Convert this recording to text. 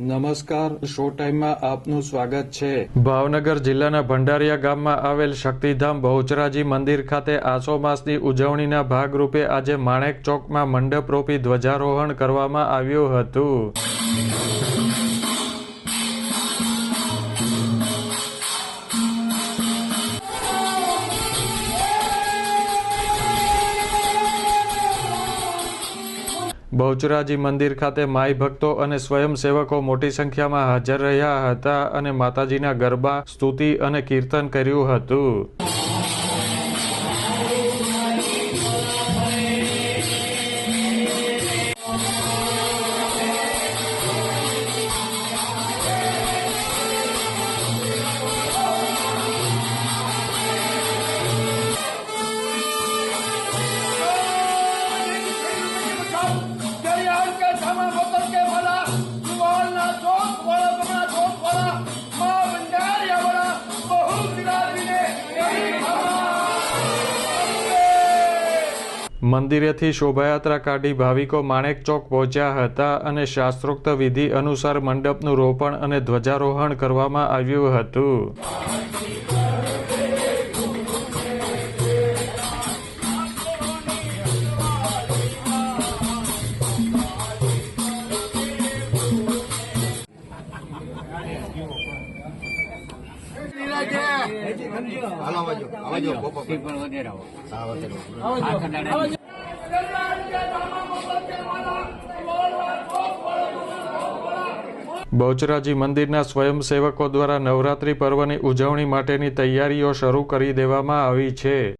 નમસ્કાર શો ટાઈમમાં આપનું સ્વાગત છે. ભાવનગર જિલ્લાના ભંડારિયા ગામમાં આવેલ શક્તિધામ બહુચરાજી મંદિર ખાતે આસો માસની ઉજવણીના ભાગરૂપે આજે માણેક ચોકમાં મંડપ રોપી ધ્વજારોહણ કરવામાં આવ્યું હતું. બહુચરાજી મંદિર ખાતે માઈ ભક્તો અને સ્વયંસેવકો મોટી સંખ્યામાં હાજર રહ્યા હતા અને માતાજીના ગરબા, સ્તુતિ અને કીર્તન કર્યું હતું. મંદિરેથી શોભાયાત્રા કાઢી ભાવિકો માણેક ચોક પહોંચ્યા હતા અને શાસ્ત્રોક્ત વિધિ અનુસાર મંડપનું રોપણ અને ધ્વજારોહણ કરવામાં આવ્યું હતું. બહુચરાજી મંદિરના સ્વયંસેવકો દ્વારા નવરાત્રિ પર્વની ઉજવણી માટેની તૈયારીઓ શરૂ કરી દેવામાં આવી છે.